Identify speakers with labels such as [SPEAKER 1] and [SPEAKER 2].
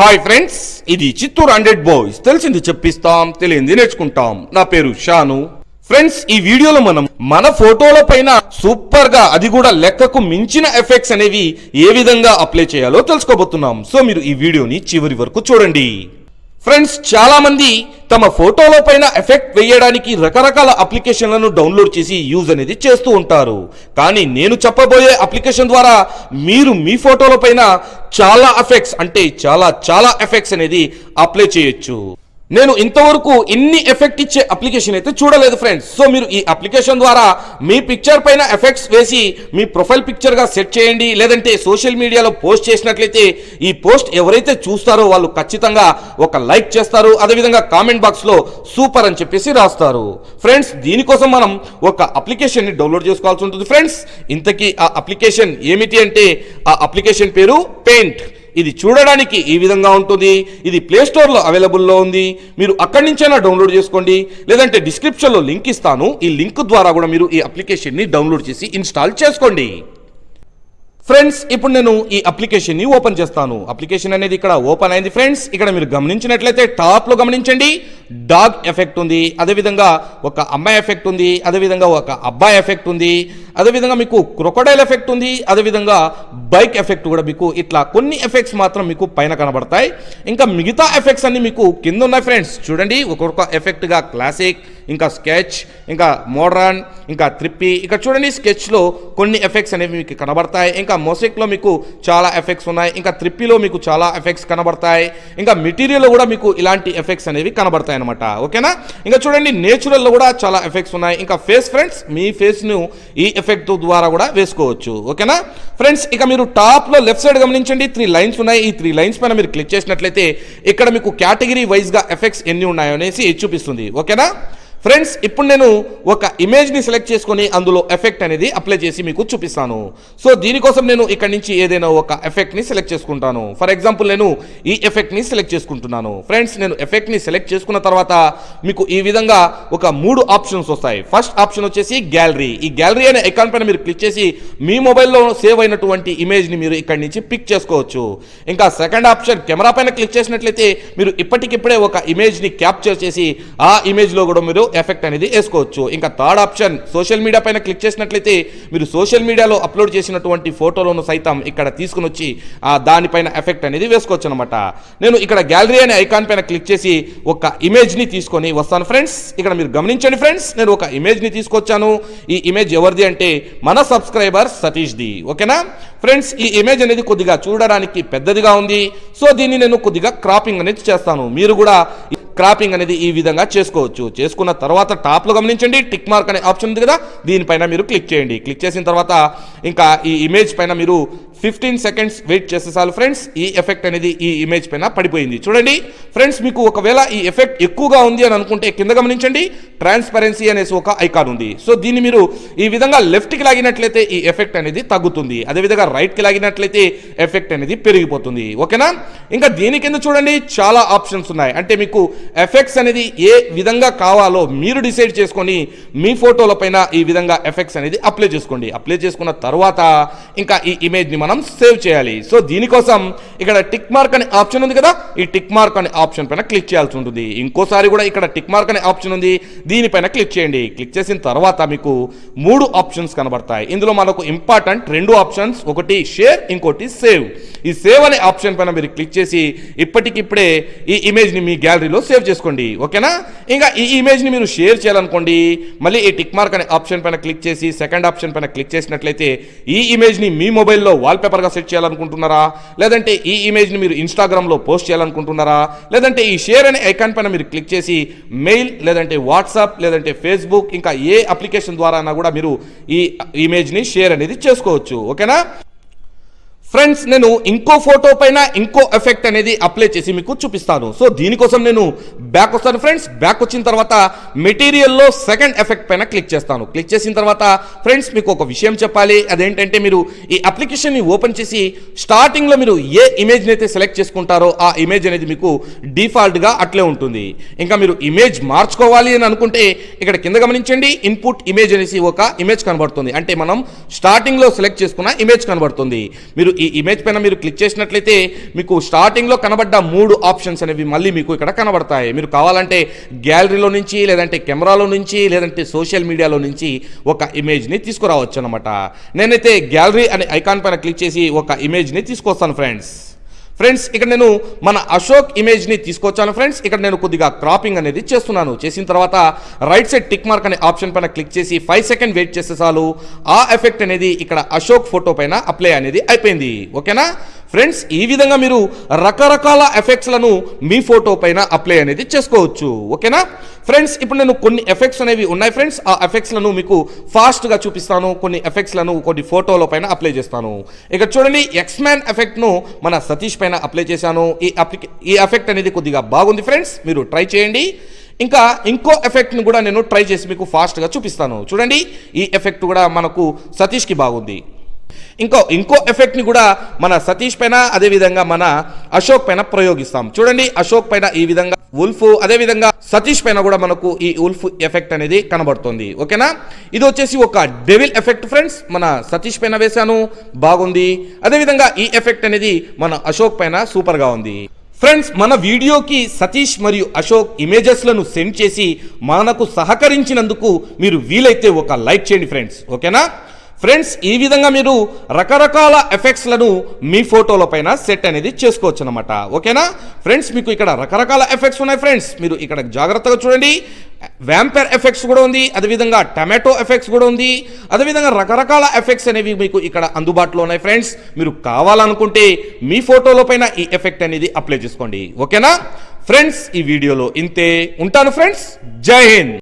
[SPEAKER 1] Hi friends ఇది Chittoor hundred boys. తెలిసింది చెప్పిస్తాం తెలియంది నేర్చుకుంటాం. నా పేరు షాను. ఫ్రెండ్స్ ఈ వీడియోలో మనం మన ఫోటోల పైన సూపర్గా అది కూడా లెక్కకు మించిన ఎఫెక్ట్స్ అనేవి ఏ విధంగా అప్లై చేయాలో తెలుసుకోబోతున్నాం. సో మీరు ఈ వీడియోని చివరి వరకు చూడండి. ఫ్రెండ్స్ చాలా మంది తమ ఫోటోల పైన ఎఫెక్ట్ వేయడానికి రకరకాల అప్లికేషన్లను డౌన్లోడ్ చేసి యూజ్ అనేది చేస్తూ ఉంటారు. కానీ నేను చెప్పబోయే అప్లికేషన్ ద్వారా మీరు మీ ఫోటోల పైన చాలా ఎఫెక్ట్స్ అంటే చాలా చాలా ఎఫెక్ట్స్ అనేది అప్లై చేయొచ్చు. నేను ఇంతవరకు ఇన్ని ఎఫెక్ట్ ఇచ్చే అప్లికేషన్ అయితే చూడలేదు ఫ్రెండ్స్ సో మీరు ఈ అప్లికేషన్ ద్వారా మీ పిక్చర్ పైన ఎఫెక్ట్స్ వేసి మీ ప్రొఫైల్ పిక్చర్గా సెట్ చేయండి. లేదంటే సోషల్ మీడియాలో పోస్ట్ చేసినట్లయితే ఈ పోస్ట్ ఎవరైతే చూస్తారో వాళ్ళు ఖచ్చితంగా ఒక లైక్ చేస్తారు. అదేవిధంగా కామెంట్ బాక్స్లో సూపర్ అని చెప్పేసి రాస్తారు. ఫ్రెండ్స్ దీనికోసం మనం ఒక అప్లికేషన్ని డౌన్లోడ్ చేసుకోవాల్సి ఉంటుంది. ఫ్రెండ్స్ ఇంతకీ ఆ అప్లికేషన్ ఏమిటి అంటే ఆ అప్లికేషన్ పేరు పెయింట్ ఇది చూడడానికి ఈ విధంగా ఉంటుంది. ఇది ప్లే స్టోర్లో అవైలబుల్లో ఉంది. మీరు అక్కడి నుంచైనా డౌన్లోడ్ చేసుకోండి. లేదంటే డిస్క్రిప్షన్లో లింక్ ఇస్తాను. ఈ లింక్ ద్వారా కూడా మీరు ఈ అప్లికేషన్ని డౌన్లోడ్ చేసి ఇన్స్టాల్ చేసుకోండి. ఫ్రెండ్స్ ఇప్పుడు నేను ఈ అప్లికేషన్ని ఓపెన్ చేస్తాను. అప్లికేషన్ అనేది ఇక్కడ ఓపెన్ అయింది. ఫ్రెండ్స్ ఇక్కడ మీరు గమనించినట్లయితే టాప్లో గమనించండి. డాగ్ ఎఫెక్ట్ ఉంది అదేవిధంగా ఒక అమ్మాయి ఎఫెక్ట్ ఉంది అదేవిధంగా ఒక అబ్బాయి ఎఫెక్ట్ ఉంది అదేవిధంగా మీకు క్రొకడైల్ ఎఫెక్ట్ ఉంది అదేవిధంగా బైక్ ఎఫెక్ట్ కూడా మీకు ఇట్లా కొన్ని ఎఫెక్ట్స్ మాత్రం మీకు పైన కనబడతాయి. ఇంకా మిగతా ఎఫెక్ట్స్ అన్ని మీకు కింద ఉన్నాయి ఫ్రెండ్స్. చూడండి ఒక్కొక్క ఎఫెక్ట్గా క్లాసిక్ ఇంకా స్కెచ్ ఇంకా మోడ్రన్ ఇంకా త్రిప్పి. ఇక్కడ చూడండి స్కెచ్లో కొన్ని ఎఫెక్ట్స్ అనేవి మీకు కనబడతాయి. ఇంకా మొసిక్లో మీకు చాలా ఎఫెక్ట్స్ ఉన్నాయి. ఇంకా త్రిప్పిలో మీకు చాలా ఎఫెక్ట్స్ కనబడతాయి. ఇంకా మెటీరియల్లో కూడా మీకు ఇలాంటి ఎఫెక్ట్స్ అనేవి కనబడతాయి. అనమాట ఓకేనా? ఇంకా చూడండి నేచురల్లో కూడా చాలా ఎఫెక్ట్స్ ఉన్నాయి. ఇంకా ఫేస్ ఫ్రెండ్స్ మీ ఫేస్ను ఈ ఎఫెక్ట్ ద్వారా కూడా వేసుకోవచ్చు. ఓకేనా? ఫ్రెండ్స్ ఇక మీరు టాప్లో లెఫ్ట్ సైడ్ గమనించండి. త్రీ లైన్స్ ఉన్నాయి. ఈ త్రీ లైన్స్ పైన మీరు క్లిక్ చేసినట్లయితే ఇక్కడ మీకు కేటగిరీ వైజ్గా ఎఫెక్ట్స్ ఎన్ని ఉన్నాయో అనేసి చూపిస్తుంది. ఓకేనా? ఫ్రెండ్స్ ఇప్పుడు నేను ఒక ఇమేజ్ని సెలెక్ట్ చేసుకొని అందులో ఎఫెక్ట్ అనేది అప్లై చేసి మీకు చూపిస్తాను. సో దీనికోసం నేను ఇక్కడ నుంచి ఏదైనా ఒక ఎఫెక్ట్ని సెలెక్ట్ చేసుకుంటాను. ఫర్ ఎగ్జాంపుల్ నేను ఈ ఎఫెక్ట్ని సెలెక్ట్ చేసుకుంటున్నాను. ఫ్రెండ్స్ నేను ఎఫెక్ట్ని సెలెక్ట్ చేసుకున్న తర్వాత మీకు ఈ విధంగా ఒక మూడు ఆప్షన్స్ వస్తాయి. ఫస్ట్ ఆప్షన్ వచ్చేసి గ్యాలరీ ఈ గ్యాలరీ అనే అకౌంట్ పైన మీరు క్లిక్ చేసి మీ మొబైల్లో సేవ్ అయినటువంటి ఇమేజ్ని మీరు ఇక్కడ నుంచి పిక్ చేసుకోవచ్చు. ఇంకా సెకండ్ ఆప్షన్ కెమెరా పైన క్లిక్ చేసినట్లయితే మీరు ఇప్పటికిప్పుడే ఒక ఇమేజ్ని క్యాప్చర్ చేసి ఆ ఇమేజ్లో కూడా మీరు ఎఫెక్ట్ అనేది వేసుకోవచ్చు. ఇంకా థర్డ్ ఆప్షన్ సోషల్ మీడియా పైన క్లిక్ చేసినట్లయితే మీరు సోషల్ మీడియాలో అప్లోడ్ చేసినటువంటి ఫోటోలను సైతం ఇక్కడ తీసుకుని వచ్చి ఆ దానిపైన ఎఫెక్ట్ అనేది వేసుకోవచ్చు అనమాట నేను ఇక్కడ గ్యాలరీ అనే ఐకాన్ పైన క్లిక్ చేసి ఒక ఇమేజ్ని తీసుకొని వస్తాను ఫ్రెండ్స్ ఇక్కడ మీరు గమనించండి ఫ్రెండ్స్ నేను ఒక ఇమేజ్ని తీసుకొచ్చాను. ఈ ఇమేజ్ ఎవరిది అంటే మన సబ్స్క్రైబర్ సతీష్ది ఓకేనా? ఫ్రెండ్స్ ఈ ఇమేజ్ అనేది కొద్దిగా చూడడానికి పెద్దదిగా ఉంది. సో దీన్ని నేను కొద్దిగా క్రాపింగ్ అనేది చేస్తాను. మీరు కూడా క్రాపింగ్ అనేది ఈ విధంగా చేసుకోవచ్చు. చేసుకున్న తర్వాత టాప్లో గమనించండి. టిక్ మార్క్ అనే ఆప్షన్ ఉంది కదా. దీనిపైన మీరు క్లిక్ చేయండి. క్లిక్ చేసిన తర్వాత ఇంకా ఈ ఇమేజ్ పైన మీరు ఫిఫ్టీన్ సెకండ్స్ వెయిట్ చేస్తే చాలు ఫ్రెండ్స్ ఈ ఎఫెక్ట్ అనేది ఈ ఇమేజ్ పైన పడిపోయింది. చూడండి ఫ్రెండ్స్ మీకు ఒకవేళ ఈ ఎఫెక్ట్ ఎక్కువగా ఉంది అని అనుకుంటే కింద గమనించండి. ట్రాన్స్పరెన్సీ అనేసి ఒక ఐకాన్ ఉంది. సో దీన్ని మీరు ఈ విధంగా లెఫ్ట్కి లాగినట్లయితే ఈ ఎఫెక్ట్ అనేది తగ్గుతుంది. అదేవిధంగా రైట్కి లాగినట్లయితే ఎఫెక్ట్ అనేది పెరిగిపోతుంది. ఓకేనా? ఇంకా దీని కింద చూడండి చాలా ఆప్షన్స్ ఉన్నాయి. అంటే మీకు ఎఫెక్ట్స్ అనేది ఏ విధంగా కావాలో మీరు డిసైడ్ చేసుకొని మీ ఫోటోల పైన ఈ విధంగా ఎఫెక్ట్స్ అనేది అప్లై చేసుకోండి. అప్లై చేసుకున్న తర్వాత ఇంకా ఈ ఇమేజ్ని మనం సేవ్ చేయాలి. సో దీనికోసం ఇక్కడ టిక్ మార్క్ అనే ఆప్షన్ ఉంది కదా? ఈ టిక్ మార్క్ అనే ఆప్షన్ పైన క్లిక్ చేయాల్సి ఉంటుంది. ఇంకోసారి కూడా ఇక్కడ టిక్ మార్క్ అనే ఆప్షన్ ఉంది. దీనిపైన క్లిక్ చేయండి. క్లిక్ చేసిన తర్వాత మీకు మూడు ఆప్షన్స్ కనబడతాయి. ఇందులో మనకు ఇంపార్టెంట్ రెండు ఆప్షన్స్ ఒకటి షేర్ ఇంకోటి సేవ్. ఈ సేవ్ అనే ఆప్షన్ పైన మీరు క్లిక్ చేసి ఇప్పటికిప్పుడే ఈ ఇమేజ్ని మీ గ్యాలరీలో సేవ్ చేసుకోండి. ఓకేనా? ఇంకా ఈ ఇమేజ్ని మీరు షేర్ చేయాలనుకోండి మళ్ళీ ఈ టిక్ మార్క్ అనే ఆప్షన్ పైన క్లిక్ చేసి సెకండ్ ఆప్షన్ పైన క్లిక్ చేసినట్లయితే ఈ ఇమేజ్ని మీ మొబైల్లో వాల్పేపర్గా సెట్ చేయాలనుకుంటున్నారా? లేదంటే ఈ ఇమేజ్ని మీరు ఇన్స్టాగ్రామ్లో పోస్ట్ చేయాలనుకుంటున్నారా? లేదంటే ఈ షేర్ అనే ఐకాన్ పైన మీరు క్లిక్ చేసి మెయిల్ లేదంటే వాట్సాప్ లేదంటే ఫేస్బుక్ ఇంకా ఏ అప్లికేషన్ ద్వారా కూడా మీరు ఈ ఇమేజ్ని షేర్ అనేది చేసుకోవచ్చు. ఓకేనా ఫ్రెండ్స్ నేను ఇంకో ఫోటో పైన ఇంకో ఎఫెక్ట్ అనేది అప్లై చేసి మీకు చూపిస్తాను. సో దీనికోసం నేను బ్యాక్ వస్తాను ఫ్రెండ్స్ బ్యాక్ వచ్చిన తర్వాత మెటీరియల్లో సెకండ్ ఎఫెక్ట్ పైన క్లిక్ చేస్తాను. క్లిక్ చేసిన తర్వాత ఫ్రెండ్స్ మీకు ఒక విషయం చెప్పాలి. అదేంటంటే మీరు ఈ అప్లికేషన్ని ఓపెన్ చేసి స్టార్టింగ్లో మీరు ఏ ఇమేజ్ని అయితే సెలెక్ట్ చేసుకుంటారో ఆ ఇమేజ్ అనేది మీకు డిఫాల్ట్గా అట్లే ఉంటుంది. ఇంకా మీరు ఇమేజ్ మార్చుకోవాలి అని అనుకుంటే ఇక్కడ కింద గమనించండి. ఇన్పుట్ ఇమేజ్ అనేసి ఒక ఇమేజ్ కనబడుతుంది. అంటే మనం స్టార్టింగ్లో సెలెక్ట్ చేసుకున్న ఇమేజ్ కనబడుతుంది. మీరు ఈ ఇమేజ్ పైన మీరు క్లిక్ చేసినట్లయితే మీకు స్టార్టింగ్లో కనబడ్డ మూడు ఆప్షన్స్ అనేవి మళ్ళీ మీకు ఇక్కడ కనబడతాయి. మీరు కావాలంటే గ్యాలరీలో నుంచి లేదంటే కెమెరాలో నుంచి లేదంటే సోషల్ మీడియాలో నుంచి ఒక ఇమేజ్ని తీసుకురావచ్చు అనమాట నేనైతే గ్యాలరీ అనే ఐకాన్ పైన క్లిక్ చేసి ఒక ఇమేజ్ని తీసుకొస్తాను ఫ్రెండ్స్ ఫ్రెండ్స్ ఇక్కడ నేను మన అశోక్ ఇమేజ్ని తీసుకొచ్చాను ఫ్రెండ్స్ ఇక్కడ నేను కొద్దిగా క్రాపింగ్ అనేది చేస్తున్నాను. చేసిన తర్వాత రైట్ సైడ్ టిక్ మార్క్ అనే ఆప్షన్ పైన క్లిక్ చేసి ఫైవ్ సెకండ్ వెయిట్ చేస్తే చాలు. ఆ ఎఫెక్ట్ అనేది ఇక్కడ అశోక్ ఫోటో పైన అప్లై అనేది అయిపోయింది. ఓకేనా ఫ్రెండ్స్ ఈ విధంగా మీరు రకరకాల ఎఫెక్ట్స్లను మీ ఫోటో పైన అప్లై అనేది చేసుకోవచ్చు. ఓకేనా? ఫ్రెండ్స్ ఇప్పుడు నేను కొన్ని ఎఫెక్ట్స్ అనేవి ఉన్నాయి ఫ్రెండ్స్. ఆ ఎఫెక్ట్స్లను మీకు ఫాస్ట్గా చూపిస్తాను. కొన్ని ఎఫెక్ట్స్లను కొన్ని ఫోటోల పైన అప్లై చేస్తాను. ఇక్కడ చూడండి ఎక్స్ మ్యాన్ ఎఫెక్ట్ను మన సతీష్ పైన అప్లై చేశాను. ఈ అప్లికే ఈ ఎఫెక్ట్ అనేది కొద్దిగా బాగుంది ఫ్రెండ్స్. మీరు ట్రై చేయండి. ఇంకా ఇంకో ఎఫెక్ట్ని కూడా నేను ట్రై చేసి మీకు ఫాస్ట్గా చూపిస్తాను. చూడండి ఈ ఎఫెక్ట్ కూడా మనకు సతీష్కి బాగుంది. ఇంకో ఇంకో ఎఫెక్ట్ని కూడా మన సతీష్ పైన అదేవిధంగా మన అశోక్ పైన ప్రయోగిస్తాం. చూడండి అశోక్ పైన ఈ విధంగా ఉల్ఫ్ అదేవిధంగా సతీష్ పైన కూడా మనకు ఈ ఉల్ఫ్ ఎఫెక్ట్ అనేది కనబడుతుంది. ఓకేనా? ఇది వచ్చేసి ఒక డెవిల్ ఎఫెక్ట్ ఫ్రెండ్స్ మన సతీష్ పైన వేశాను బాగుంది. అదేవిధంగా ఈ ఎఫెక్ట్ అనేది మన అశోక్ పైన సూపర్గా ఉంది. ఫ్రెండ్స్ మన వీడియోకి సతీష్ మరియు అశోక్ ఇమేజెస్లను సెండ్ చేసి మనకు సహకరించినందుకు మీరు వీలైతే ఒక లైక్ చేయండి ఫ్రెండ్స్ ఓకేనా? ఫ్రెండ్స్ ఈ విధంగా మీరు రకరకాల ఎఫెక్ట్స్లను మీ ఫోటోల పైన సెట్ అనేది చేసుకోవచ్చు అనమాట ఓకేనా? ఫ్రెండ్స్ మీకు ఇక్కడ రకరకాల ఎఫెక్ట్స్ ఉన్నాయి ఫ్రెండ్స్. మీరు ఇక్కడ జాగ్రత్తగా చూడండి. వ్యాంపర్ ఎఫెక్ట్స్ కూడా ఉంది. అదేవిధంగా టమాటో ఎఫెక్ట్స్ కూడా ఉంది. అదేవిధంగా రకరకాల ఎఫెక్ట్స్ అనేవి మీకు ఇక్కడ అందుబాటులో ఉన్నాయి ఫ్రెండ్స్. మీరు కావాలనుకుంటే మీ ఫోటోల పైన ఈ ఎఫెక్ట్ అనేది అప్లై చేసుకోండి. ఓకేనా? ఫ్రెండ్స్ ఈ వీడియోలో ఇంతే. ఉంటాను ఫ్రెండ్స్. జై హింద్.